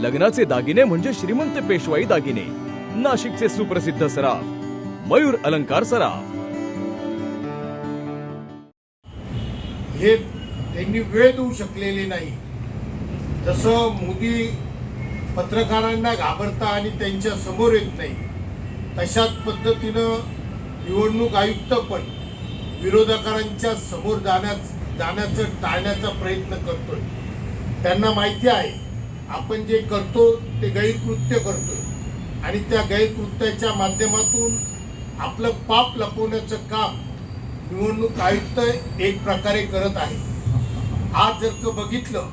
लग्नाचे दागिने म्हणजे श्रीमंत पेशवाई दागिने. नाशिकचे सुप्रसिद्ध सराफ मयूर अलंकार सराफ. हे त्यांनी वेळ देऊ शकलेले नाही. जसं मोदी पत्रकारांना घाबरता आणि त्यांच्यासमोर येत नाही तशाच पद्धतीनं निवडणूक आयुक्त पण विरोधकांच्या समोर जाण्याच जाण्याचं टाळण्याचा प्रयत्न करतोय. त्यांना माहिती आहे आपण जे करतो ते गैरकृत्य करतो आणि त्या गैरकृत्याच्या माध्यमातून आपलं पाप लपवण्याचं काम निवडणूक आयुक्त एक प्रकारे करत आहे. आज जर का बघितलं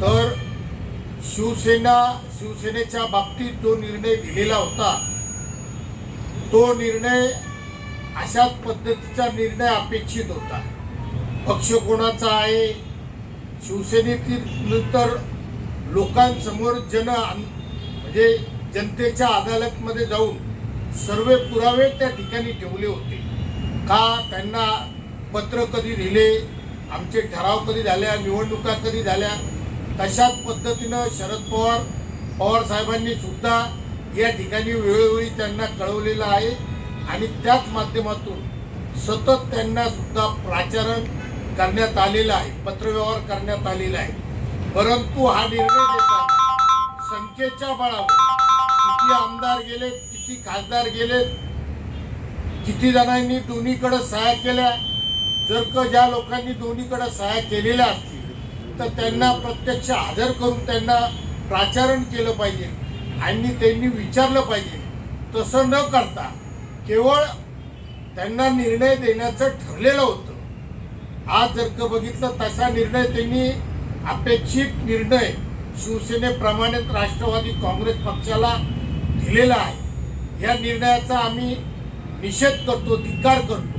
तर शिवसेना शिवसेनेच्या बाबतीत जो निर्णय दिलेला होता तो निर्णय अशाच पद्धतीचा निर्णय अपेक्षित होता. पक्ष कोणाचा आहे? शिवसेनेतील नंतर लोकांसमोर जन म्हणजे जनतेच्या अदालतमध्ये जाऊन सर्व पुरावे त्या ठिकाणी ठेवले होते. का त्यांना पत्र कधी दिले आमचे ठराव कधी झाल्या निवडणुका कधी झाल्या तशाच पद्धतीनं शरद पवार पवार साहेबांनी सुद्धा या ठिकाणी वेळोवेळी त्यांना कळवलेलं आहे आणि त्याच माध्यमातून सतत त्यांना सुद्धा प्राचारण करण्यात आलेलं आहे पत्रव्यवहार करण्यात आलेला आहे. परंतु हा निर्णय देताना संख्येच्या बळावर किती आमदार गेले किती खासदार गेले किती जणांनी दोन्हीकडे सहाय्य केल्या जर का ज्या लोकांनी दोन्हीकडे सहाय्य केलेल्या असतील तर त्यांना प्रत्यक्ष हजर करून त्यांना प्राचारण केलं पाहिजे आणि त्यांनी विचारलं पाहिजे. तसं न करता केवळ त्यांना निर्णय देण्याचं ठरलेलं होतं. आज जर का बघितलं तसा निर्णय त्यांनी अपेक्षित निर्णय शिवसेनेप्रमाणेच राष्ट्रवादी काँग्रेस पक्षाला दिलेला आहे. या निर्णयाचा आम्ही निषेध करतो धिक्कार करतो.